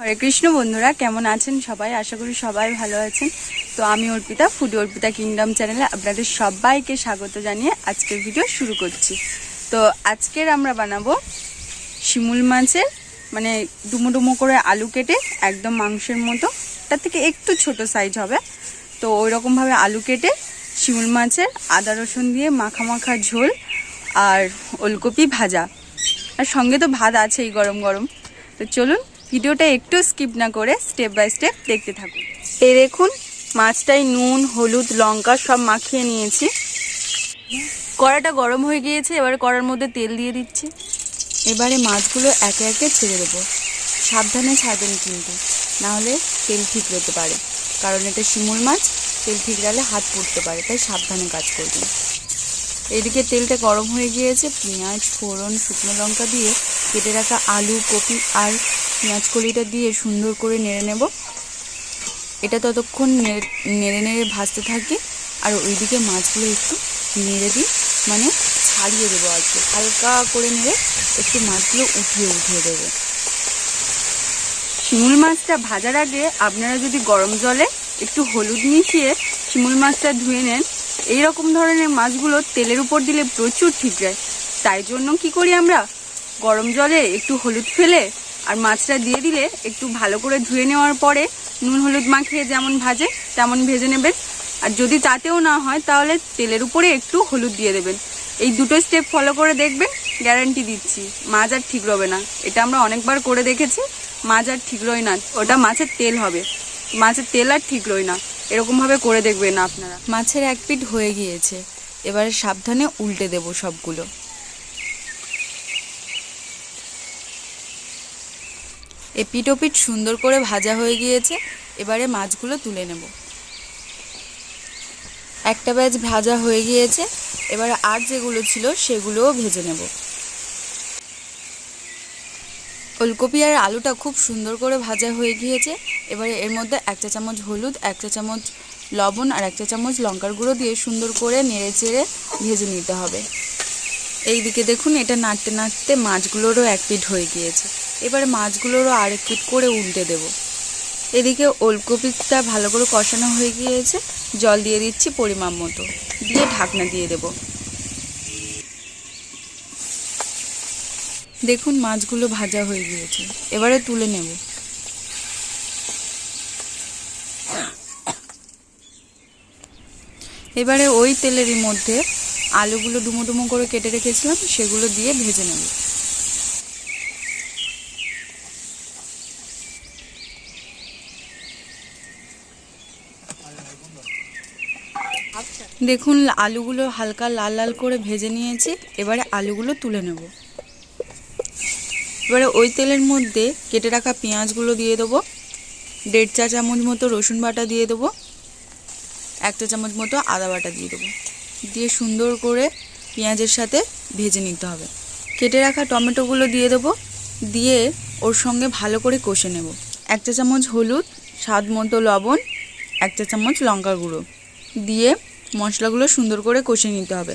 হরে কৃষ্ণ বন্ধুরা, কেমন আছেন সবাই? আশা করি সবাই ভালো আছেন। তো আমি অর্পিতা ফুড অর্পিতা কিংডম চ্যানেলে আপনাদের সবাইকে স্বাগত জানিয়ে আজকের ভিডিও শুরু করছি। তো আজকের আমরা বানাবো শিমুল মাছের মানে ডুমো ডুমো করে আলু কেটে একদম মাংসের মতো, তার থেকে একটু ছোট সাইজ হবে। তো ওই রকমভাবে আলু কেটে শিমুল মাছের আদা রসুন দিয়ে মাখা মাখা ঝোল আর ওলকপি ভাজা। আর সঙ্গে তো ভাত আছেই গরম গরম। তো চলুন ভিডিওটা একটু স্কিপ না করে স্টেপ বাই স্টেপ দেখতে থাকুন। এই দেখুন মাছটাই নুন, হলুদ, লঙ্কা সব মাখিয়ে নিয়েছি। কড়াটা গরম হয়ে গিয়েছে, এবারে কড়ার মধ্যে তেল দিয়ে দিচ্ছি। এবারে মাছগুলো একে একে ছেড়ে দেবো। সাবধানে ছাড়বেন কিন্তু, নাহলে তেল ঠিক হতে পারে। কারণ এটা শিমুল মাছ, তেল ঠিক গেলে হাত পুড়তে পারে, তাই সাবধানে কাজ করবেন। এদিকে তেলটা গরম হয়ে গিয়েছে, পেঁয়াজ, ফোড়ন, শুকনো লঙ্কা দিয়ে কেটে রাখা আলু, কপি আর পেঁয়াজ কলিটা দিয়ে সুন্দর করে নেড়ে নেব। এটা ততক্ষণ নেড়ে নেড়ে ভাজতে থাকি। আর ওইদিকে মাছগুলো একটু নেড়ে দিই। মানে ছাড়িয়ে দেবো আর কি। হালকা করে নেড়ে একটু মাছগুলো উঠিয়ে উঠিয়ে দেবো। শিমুল মাছটা ভাজার আগে আপনারা যদি গরম জলে একটু হলুদ মিশিয়ে শিমুল মাছটা ধুয়ে নেন এই রকম ধরনের মাছগুলো তেলের উপর দিলে প্রচুর ঠিক যায়। তাই জন্য কি করি আমরা? গরম জলে একটু হলুদ ফেলে আর মাছটা দিয়ে দিলে একটু ভালো করে ধুয়ে নেওয়ার পরে নুন হলুদ মাখিয়ে যেমন ভাজে, তেমন ভেজে নেবেন। আর যদি তাতেও না হয়, তাহলে তেলের উপরে একটু হলুদ দিয়ে দেবেন। এই দুটো স্টেপ ফলো করে দেখবেন গ্যারান্টি দিচ্ছি, মাছ আর ঠিক রবে না। এটা আমরা অনেকবার করে দেখেছি, মাছ আর ঠিক রয় না, ওটা মাছের তেল হবে। মাছের তেল আর ঠিক রয় না এরকমভাবে করে দেখবেন আপনারা। মাছের এক পিঠ হয়ে গিয়েছে, এবারে সাবধানে উল্টে দেব সবগুলো। এ পিঠ ও সুন্দর করে ভাজা হয়ে গিয়েছে, এবারে মাছগুলো তুলে নেব। একটা ব্যাচ ভাজা হয়ে গিয়েছে, এবারে আর যেগুলো ছিল সেগুলোও ভেজে নেব। ওলকপি আর আলুটা খুব সুন্দর করে ভাজা হয়ে গিয়েছে, এবারে এর মধ্যে এক চা চামচ হলুদ এক চা চামচ লবণ আর এক চা চামচ লঙ্কার গুঁড়ো দিয়ে সুন্দর করে নেড়ে চেড়ে ভেজে নিতে হবে। এই দিকে দেখুন, এটা নাড়তে নাড়তে মাছগুলোরও এক পিঠ হয়ে গিয়েছে। এবারে মাছগুলোরও আরেক পিঠ করে উল্টে দেব। এদিকে ওলকপিটা ভালো করে কষানো হয়ে গিয়েছে। জল দিয়ে দিচ্ছি পরিমাণ মতো। দিয়ে ঢাকনা দিয়ে দেব। দেখুন মাছগুলো ভাজা হয়ে গিয়েছে। এবারে তুলে নেব। এবারে ওই তেলেরই মধ্যে আলুগুলো ডুমো ডুমো করে কেটে রেখেছিলাম, সেগুলো দিয়ে ভেজে নেব। দেখুন, আলুগুলো হালকা লাল লাল করে ভেজে নিয়েছি। এবারে আলুগুলো তুলে নেব। এবারে ওই তেলের মধ্যে কেটে রাখা পেঁয়াজগুলো দিয়ে দেবো। দেড় চা চামচ মতো রসুন বাটা দিয়ে দেবো। এক চা চামচ মতো আদা বাটা দিয়ে দেবো। দিয়ে সুন্দর করে পেঁয়াজের সাথে ভেজে নিতে হবে। কেটে রাখা টমেটোগুলো দিয়ে দেবো। দিয়ে ওর সঙ্গে ভালো করে কষে নেব। এক চা চামচ হলুদ, স্বাদ মতো লবণ, এক চা চামচ লঙ্কার গুঁড়ো। দিয়ে মশলাগুলো সুন্দর করে কষে নিতে হবে।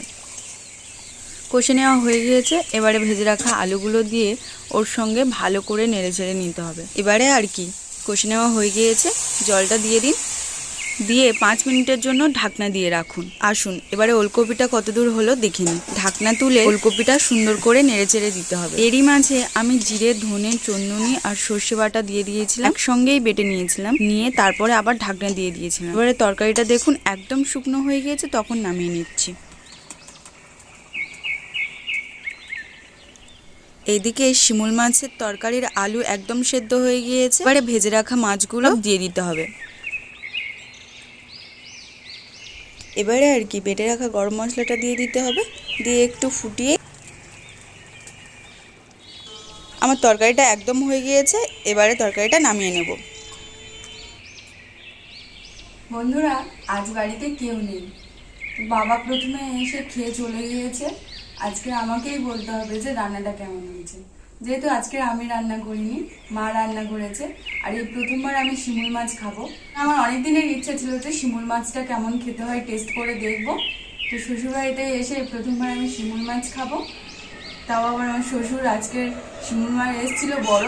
কষে নেওয়া হয়ে গিয়েছে, এবারে ভেজে রাখা আলুগুলো দিয়ে ওর সঙ্গে ভালো করে নেড়ে ঝেড়ে নিতে হবে। এবারে আর কি, কষে নেওয়া হয়ে গিয়েছে, জলটা দিয়ে দিন। দিয়ে পাঁচ মিনিটের জন্য ঢাকনা দিয়ে রাখুন। আসুন, এবারে ওলকপিটা কত দূর হলো দেখে নিন। ঢাকনা তুলে ওলকপিটা সুন্দর করে নেড়ে চেড়ে দিতে হবে। এরই মাঝে আমি জিরে, ধনে, চন্দনি আর সর্ষে বাটা দিয়ে দিয়েছিলাম। একসঙ্গেই বেটে নিয়েছিলাম। নিয়ে তারপরে আবার ঢাকনা দিয়ে দিয়েছিলাম। এবারে তরকারিটা দেখুন একদম শুকনো হয়ে গিয়েছে, তখন নামিয়ে নিচ্ছি। এদিকে শিমুল মাছের তরকারির আলু একদম সেদ্ধ হয়ে গিয়েছে। এবারে ভেজে রাখা মাছগুলো দিয়ে দিতে হবে। এবারে আর কি, বেটে রাখা গরম মশলাটা দিয়ে দিতে হবে, দিয়ে একটু ফুটিয়ে আমার তরকারিটা একদম হয়ে গিয়েছে, এবারে তরকারিটা নামিয়ে নেব। বন্ধুরা, আজ বাড়িতে কেউ নেই। বাবা প্রথমে এসে খেয়ে চলে গিয়েছে। আজকে আমাকেই বলতে হবে যে রান্নাটা কেমন হয়েছে। যেহেতু আজকে আমি রান্না করিনি, মা রান্না করেছে, আর এই প্রথমবার আমি শিমুল মাছ খাব। আমার অনেক দিনের ইচ্ছা ছিল যে শিমুল মাছটা কেমন খেতে হয় টেস্ট করে দেখব। তো শ্বশুরবাড়িতে এসে প্রথমবার আমি শিমুল মাছ খাব। তাও আবার আমার শ্বশুর আজকে শিমুল মাছ এসেছিল বড়,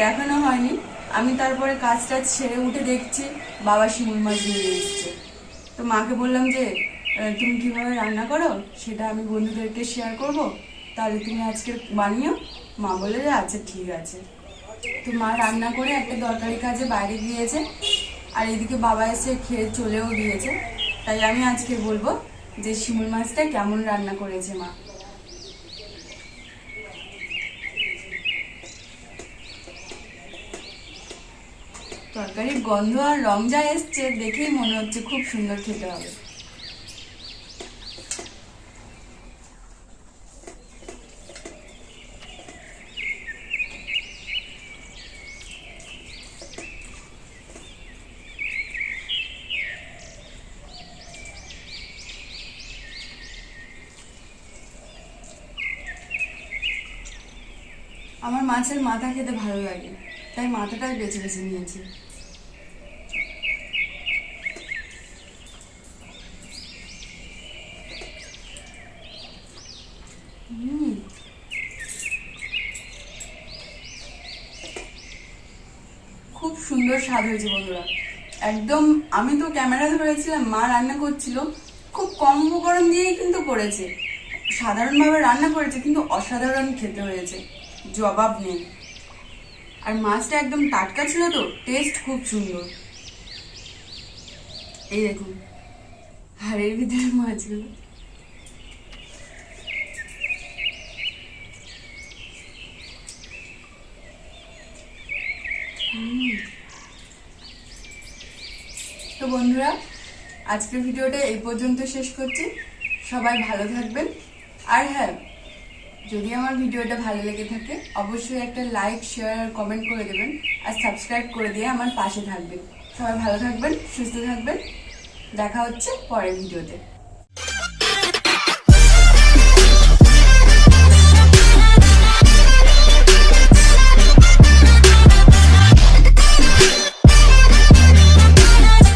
দেখানো হয়নি। আমি তারপরে কাজটা ছেড়ে উঠে দেখছি বাবা শিমুল মাছ নিয়ে এসছে। তো মাকে বললাম যে তুমি কীভাবে রান্না করো? সেটা আমি বন্ধুদেরকে শেয়ার করব। তাহলে তুমি আজকে বানিও। মা বলে যে আচ্ছা ঠিক আছে। তো মা রান্না করে একটা দরকারি কাজে বাইরে গিয়েছে, আর এদিকে বাবা এসে খেয়ে চলেও গিয়েছে। তাই আমি আজকে বলব যে, শিমুল মাছটা কেমন রান্না করেছে মা। তরকারির গন্ধ আর রং যা এসছে, দেখেই মনে হচ্ছে খুব সুন্দর খেতে হবে। আমার মাছের মাথা খেতে ভালো লাগে, তাই মাথাটাই বেছে বেছে নিয়েছি। খুব সুন্দর স্বাদ হয়েছে বন্ধুরা। একদম আমি তো ক্যামেরা ধরেছিলাম মা রান্না করছিল, খুব কম উপকরণ দিয়েই কিন্তু করেছে। সাধারণভাবে রান্না করেছে, কিন্তু অসাধারণ খেতে হয়েছে। জবাব নেই। আর মাছটা একদম টাটকা ছিল তো টেস্ট খুব সুন্দর। এই দেখুন, হাড়ের ভিতরে মাছগুলো। তো বন্ধুরা, আজকের ভিডিওটা এই পর্যন্ত শেষ করছি। সবাই ভালো থাকবেন। আর হ্যাঁ যদি আমার ভিডিওটা ভালো লেগে থাকে, অবশ্যই একটা লাইক শেয়ার আর কমেন্ট করে দেবেন। আর সাবস্ক্রাইব করে দিয়ে আমার পাশে থাকবেন। সবাই ভালো থাকবেন, সুস্থ থাকবেন। দেখা হচ্ছে পরের ভিডিওতে।